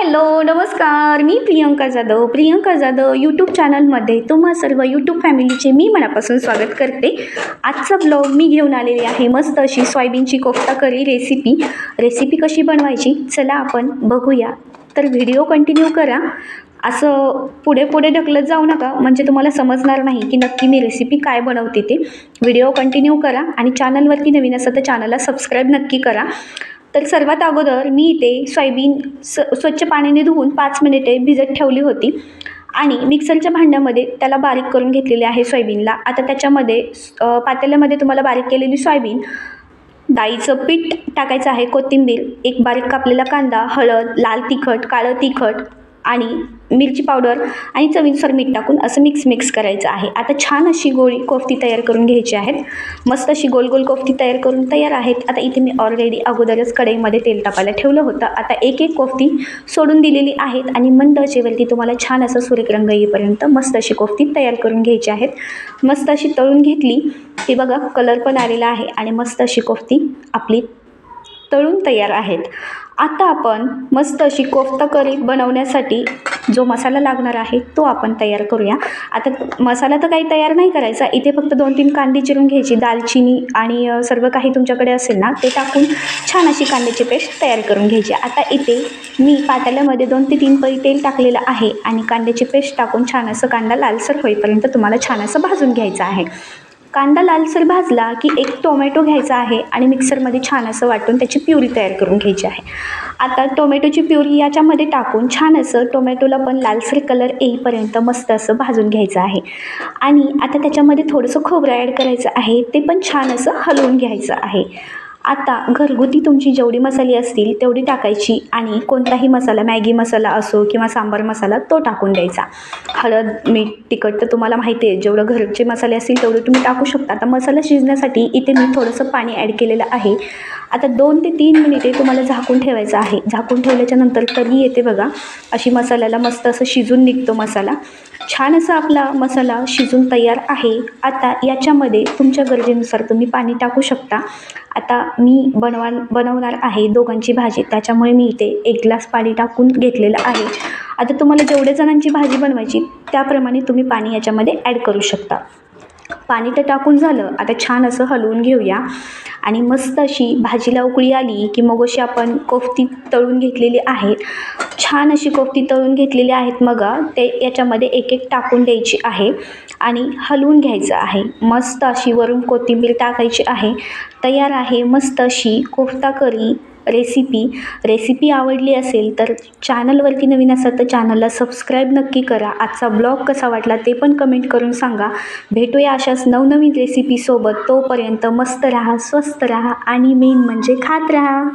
Hello नमस्कार. मी Priyanka Jadhav. Priyanka Jadhav YouTube चॅनलमध्ये तुम्हा सर्व यूट्यूब फॅमिलीचे मी मनापासून स्वागत करते. आजचा ब्लॉग मी घेऊन आलेली आहे मस्त अशी सोयाबीनची कोफ्ता करी रेसिपी रेसिपी कशी बनवायची? चला आपण बघूया. तर व्हिडिओ कंटिन्यू करा. असं पुढे पुढे ढकलत जाऊ नका. म्हणजे तुम्हाला समजणार नाही की नक्की मी रेसिपी काय बनवते ते. व्हिडिओ कंटिन्यू करा आणि चॅनलवरती नवीन असं तर चॅनलला सबस्क्राईब नक्की करा. तर सर्वात अगोदर मी इथे सोयाबीन स स्वच्छ पाण्याने धुवून पाच मिनिटे भिजत ठेवली होती. आणि मिक्सरच्या भांड्यामध्ये त्याला बारीक करून घेतलेले आहे सोयाबीनला. आता त्याच्यामध्ये पातेल्यामध्ये तुम्हाला बारीक केलेली सोयाबीन डाळीचं पीठ टाकायचं आहे कोथिंबीर एक बारीक कापलेला कांदा हळद लाल तिखट काळं तिखट आणि मिरची पावडर आणि चवीनुसार मीठ टाकून असं मिक्स मिक्स करायचं आहे. आता छान अशी गोळी कोफ्ती तयार करून घ्यायची आहेत. मस्त अशी गोल गोल कोफ्ती तयार करून तयार आहेत. आता इथे मी ऑलरेडी अगोदरच कढईमध्ये तेल तापायला ठेवलं होतं. आता एक एक कोफ्ती सोडून दिलेली आहेत आणि मंद आचेवरती तुम्हाला छान असं सुरेख रंग येईपर्यंत मस्त अशी कोफ्ती तयार करून घ्यायची आहेत. मस्त अशी तळून घेतली. की बघा कलर पण आलेला आहे आणि मस्त अशी कोफ्ती आपली तळून तयार आहेत. आता आपण मस्त अशी कोफ्ता करी बनवण्यासाठी जो मसाला लागणार आहे तो आपण तयार करूया. आता मसाला तर काही तयार नाही करायचा. इथे फक्त दोन तीन कांदे चिरून घ्यायची. दालचिनी आणि सर्व काही तुमच्याकडे असेल ना ते टाकून छान अशी कांद्याची पेस्ट तयार करून घ्यायची. आता इथे मी पातेल्यामध्ये दोन ते तीन पळी तेल टाकलेलं आहे आणि कांद्याची पेस्ट टाकून छान असं कांदा लालसर होईपर्यंत तुम्हाला छान असं भाजून घ्यायचं आहे. कांदा लालसर भाजला की एक टोमॅटो घ्यायचा आहे आणि मिक्सरमध्ये छान असं वाटून त्याची प्युरी तयार करून घ्यायची आहे. आता टोमॅटोची प्युरी याच्यामध्ये टाकून छान असं टोमॅटोला पण लालसर कलर येईपर्यंत मस्त असं भाजून घ्यायचं आहे. आणि आता त्याच्यामध्ये थोडंसं खोबरं ॲड करायचं आहे ते पण छान असं हलवून घ्यायचं आहे. आता घरगुती तुमची जेवढी मसाले असतील तेवढी टाकायची आणि कोणताही मसाला मॅगी मसाला असो किंवा सांबार मसाला तो टाकून द्यायचा. हळद मीठ तिखट तर तुम्हाला माहिती आहे जेवढं घरचे मसाले असतील तेवढे तुम्ही टाकू शकता. आता मसाला शिजण्यासाठी इथे मी थोडंसं पाणी ॲड केलेलं आहे. आता दोन ते तीन मिनिटे तुम्हाला झाकून ठेवायचं आहे. झाकून ठेवल्याच्यानंतर तरी येते बघा अशी मसाल्याला मस्त असं शिजून निघतो मसाला. छान असा आपला मसाला शिजून तयार आहे. आता याच्यामध्ये तुमच्या गरजेनुसार तुम्ही पाणी टाकू शकता. आता मी बनवा बनवणार आहे दोघांची भाजी. त्याच्यामुळे मी इथे एक ग्लास पाणी टाकून घेतलेलं आहे. आता तुम्हाला जेवढ्या जणांची भाजी बनवायची त्याप्रमाणे तुम्ही पाणी याच्यामध्ये ॲड करू शकता. पाणी तर टाकून झालं. आता छान असं हलवून घेऊया. आणि मस्त अशी भाजीला उकळी आली की मग अशी आपण कोफ्ती तळून घेतलेली आहे. छान अशी कोफ्ती तळून घेतलेली आहेत मग ते याच्यामध्ये एक एक टाकून द्यायची आहे आणि हलवून घ्यायचं आहे. मस्त अशी वरून कोथिंबीर टाकायची आहे. तयार आहे मस्त अशी कोफ्ता करी रेसिपी रेसिपी आवडली असेल तर चॅनलवरती नवीन असाल तर चॅनलला सबस्क्राईब नक्की करा. आजचा ब्लॉग कसा वाटला ते पण कमेंट करून सांगा. भेटूया अशाच नवनवीन रेसिपीसोबत तोपर्यंत मस्त राहा स्वस्त राहा आणि मेन म्हणजे खात राहा.